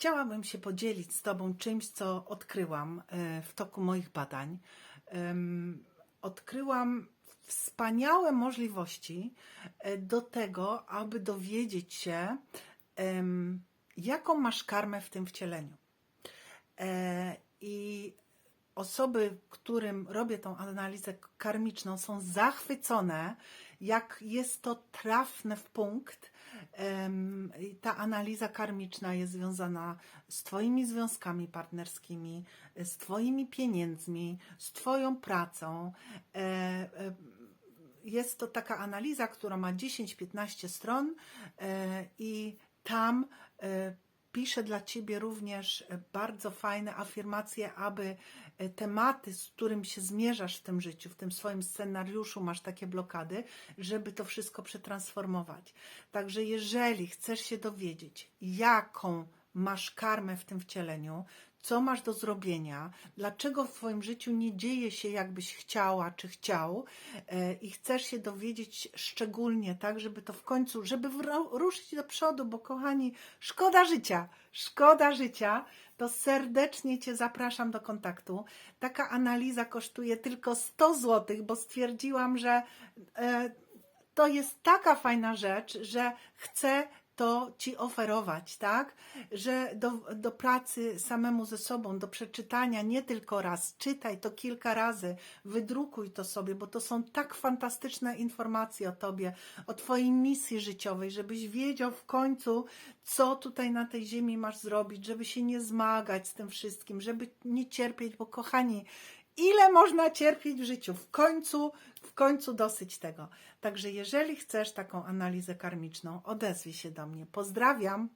chciałabym się podzielić z Tobą czymś, co odkryłam e, w toku moich badań. Odkryłam wspaniałe możliwości e, do tego, aby dowiedzieć się, jaką masz karmę w tym wcieleniu. Osoby, którym robię tą analizę karmiczną, są zachwycone, jak jest to trafne w punkt. Ta analiza karmiczna jest związana z Twoimi związkami partnerskimi, z Twoimi pieniędzmi, z Twoją pracą. E, e, Jest to taka analiza, która ma 10-15 stron e, i tam piszę dla Ciebie również e, bardzo fajne afirmacje, aby e, tematy, z którym się zmierzasz w tym życiu, w tym swoim scenariuszu masz takie blokady, żeby to wszystko przetransformować. Także jeżeli chcesz się dowiedzieć, jaką masz karmę w tym wcieleniu, co masz do zrobienia, dlaczego w Twoim życiu nie dzieje się jakbyś chciała czy chciał e, i chcesz się dowiedzieć szczególnie, tak, żeby to w końcu, żeby ruszyć do przodu, bo kochani, szkoda życia, szkoda życia, to serdecznie Cię zapraszam do kontaktu. Taka analiza kosztuje tylko 100 zł, bo stwierdziłam, że e, to jest taka fajna rzecz, że chcę to Ci oferować, tak? Że do, do pracy samemu ze sobą, do przeczytania nie tylko raz, czytaj to kilka razy, wydrukuj to sobie, bo to są tak fantastyczne informacje o Tobie, o Twojej misji życiowej, żebyś wiedział w końcu, co tutaj na tej ziemi masz zrobić, żeby się nie zmagać z tym wszystkim, żeby nie cierpieć, bo kochani, ile można cierpieć w życiu? W końcu, w końcu dosyć tego. Także jeżeli chcesz taką analizę karmiczną, odezwij się do mnie. Pozdrawiam.